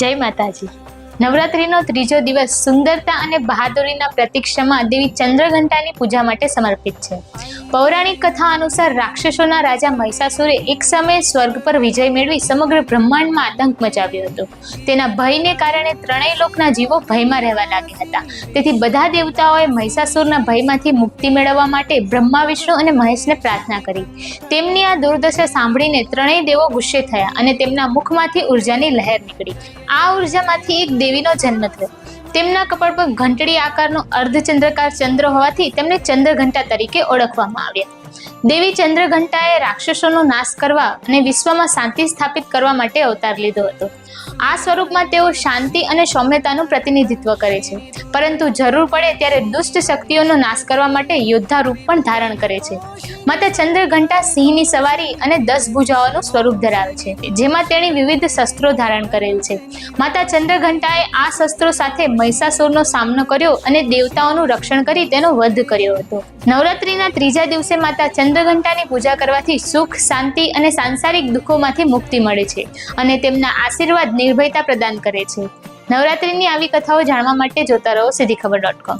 જય માતાજી. નવરાત્રીનો ત્રીજો દિવસ સુંદરતા અને બહાદુરીના પ્રતીક્ષામાં દેવી ચંદ્રઘંટાની પૂજા માટે સમર્પિત છે. પૌરાણિક કથા અનુસાર રાક્ષસોના રાજા મહિષાસુરે એક સમયે સ્વર્ગ પર વિજય મેળવી સમગ્ર બ્રહ્માંડમાં આતંક મચાવ્યો હતો. તેના ભયને કારણે ત્રણેય લોકના જીવો ભયમાં રહેવા લાગ્યા હતા. તેથી બધા દેવતાઓએ મહિષાસુરના ભયમાંથી મુક્તિ મેળવવા માટે બ્રહ્મા, વિષ્ણુ અને મહેશને પ્રાર્થના કરી. તેમની આ દુર્દશા સાંભળીને ત્રણેય દેવો ગુસ્સે થયા અને તેમના મુખમાંથી ઉર્જાની લહેર નીકળી. આ ઉર્જામાંથી એક દેવીનો જન્મ થયો. તેમના કપાળ પર ઘંટડી આકારનો અર્ધચંદ્રકાર ચંદ્ર હોવાથી તેમને ચંદ્રઘંટા તરીકે ઓળખવામાં આવ્યા. દેવી ચંદ્રઘંટાએ રાક્ષસોનો નાશ કરવા અને વિશ્વમાં શાંતિ સ્થાપિત કરવા માટે અવતાર લીધો હતો. આ સ્વરૂપમાં તેઓ શાંતિ અને સૌમ્યતાનું પ્રતિનિધિત્વ કરે છે. પરંતુ જરૂર પડે ત્યારે દુષ્ટ શક્તિઓનો નાશ કરવા માટે યોદ્ધા રૂપ પણ ધારણ કરે છે. માતા ચંદ્રઘંટા સિંહની સવારી અને દસ ભુજાઓનું સ્વરૂપ ધરાવે છે, જેમાં તેણે વિવિધ શસ્ત્રો ધારણ કરેલ છે. માતા ચંદ્રઘંટાએ આ શસ્ત્રો સાથે મહિષાસુરનો સામનો કર્યો અને દેવતાઓનું રક્ષણ કરી તેનો વધ કર્યો હતો. નવરાત્રીના ત્રીજા દિવસે માતા ચંદ્રઘંટાની પૂજા કરવાથી સુખ, શાંતિ અને સાંસારિક દુઃખોમાંથી મુક્તિ મળે છે અને તેમના આશીર્વાદ નિર્ભયતા પ્રદાન કરે છે. નવરાત્રિની આવી કથાઓ જાણવા માટે જોતા રહો સીધી ખબર ડોટ કોમ.